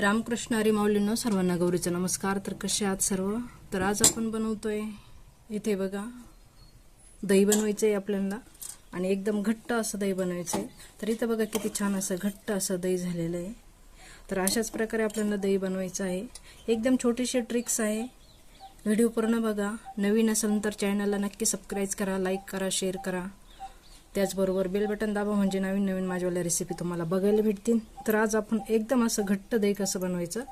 रामकृष्ण हरी सर्वांना गौरीचा नमस्कार. तर कसे आहात सर्व? तर आज आपण बनवतोय इथे बघा दही बनवायचं आहे आपल्याला आणि एकदम घट्ट असं दही बनवायचं आहे तर इथं बघा किती छान असं घट्ट असं दही झालेलं आहे. तर अशाच प्रकारे आपल्याला दही बनवायचं आहे. एकदम छोटीशी ट्रिक्स आहे. व्हिडिओ पूर्ण बघा. नवीन असेल तर चॅनलला नक्की सबस्क्राईब करा लाईक करा शेअर करा. त्याचबरोबर बेल बटन दाबा म्हणजे नवीन नवीन माझ्यावाल्या रेसिपी तुम्हाला बघायला भेटतील. तर आज आपण एकदम असं घट्ट दही कसं बनवायचं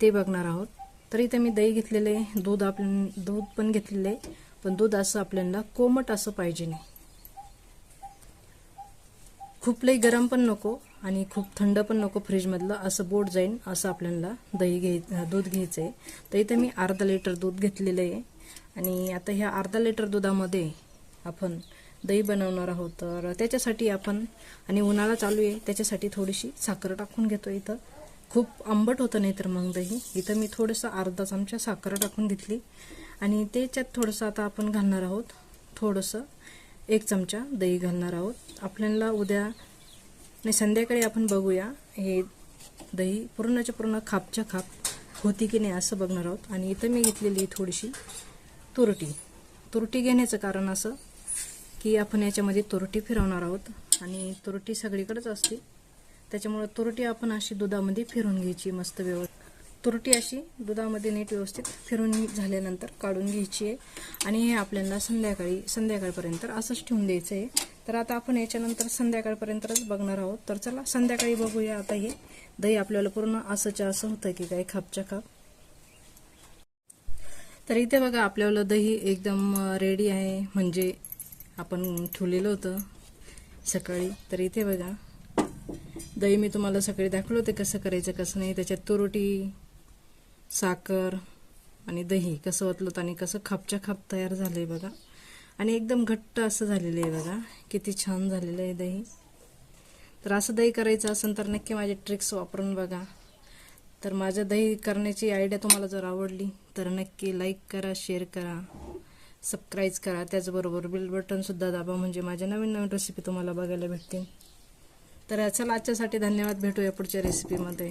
ते बघणार आहोत. तर इथे मी दही घेतलेलं आहे दूध आपण दूध पण घेतलेलं आहे पण दूध असं आपल्याला कोमट असं पाहिजे नाही. खूप लई गरम पण नको आणि खूप थंड पण नको फ्रीजमधलं असं बोट जाईन असं आपल्याला दही घ्याय दूध घ्यायचं आहे तर इथे मी अर्धा लिटर दूध घेतलेलं आहे. आणि आता ह्या अर्धा लिटर दुधामध्ये आपण दही बनवणार आहोत तर त्याच्यासाठी आपण आणि उन्हाळा चालू आहे त्याच्यासाठी थोडीशी साखर टाकून घेतो इथं. खूप आंबट होतं नाही तर मग दही. इथं मी थोडंसं अर्धा चमचा साखर टाकून घेतली. आणि त्याच्यात थोडंसं आता आपण घालणार आहोत थोडंसं एक चमचा दही घालणार आहोत. आपल्याला उद्या नाही संध्याकाळी आपण बघूया. हे दही पूर्णच्या पूर्ण खापच्या खाप होती की नाही असं बघणार आहोत. आणि इथं मी घेतलेली थोडीशी तुरटी. तुरटी घेण्याचं कारण असं की आपण याच्यामध्ये तुरटी फिरवणार आहोत. आणि तुरटी सगळीकडेच असते. त्याच्यामुळे तुरटी आपण अशी दुधामध्ये फिरून घ्यायची मस्त व्यवस्थित. तुरटी अशी दुधामध्ये नीट व्यवस्थित फिरून झाल्यानंतर काढून घ्यायची आहे. आणि हे आपल्याला संध्याकाळी संध्याकाळपर्यंत असंच ठेवून द्यायचं आहे. तर आता आपण याच्यानंतर संध्याकाळपर्यंतच बघणार आहोत. तर चला संध्याकाळी बघूया आता हे. दही आपल्याला पूर्ण असंच्या असं होतं की काय खापच्या खाप. तर इथे बघा आपल्याला दही एकदम रेडी आहे. म्हणजे आपण ठेवलेलं होतं सकाळी. तर इथे बघा दही मी तुम्हाला सकाळी दाखवलं होते कसं करायचं कसं नाही. त्याच्यात तुरटी साखर आणि दही कसं ओतलं आणि कसं खापच्या खाप तयार झालं आहे बघा. आणि एकदम घट्ट असं झालेलं आहे बघा. किती छान झालेलं आहे दही. तर असं दही करायचं असेल तर नक्की माझे ट्रिक्स वापरून बघा. तर माझं दही करण्याची आयडिया तुम्हाला जर आवडली तर नक्की लाईक करा शेअर करा. सबस्क्राईब करा. त्याचबरोबर बिल बटनसुद्धा दाबा म्हणजे माझ्या नवीन नवीन रेसिपी तुम्हाला बघायला भेटतील. तर चला आजच्यासाठी धन्यवाद. भेटूया पुढच्या रेसिपीमध्ये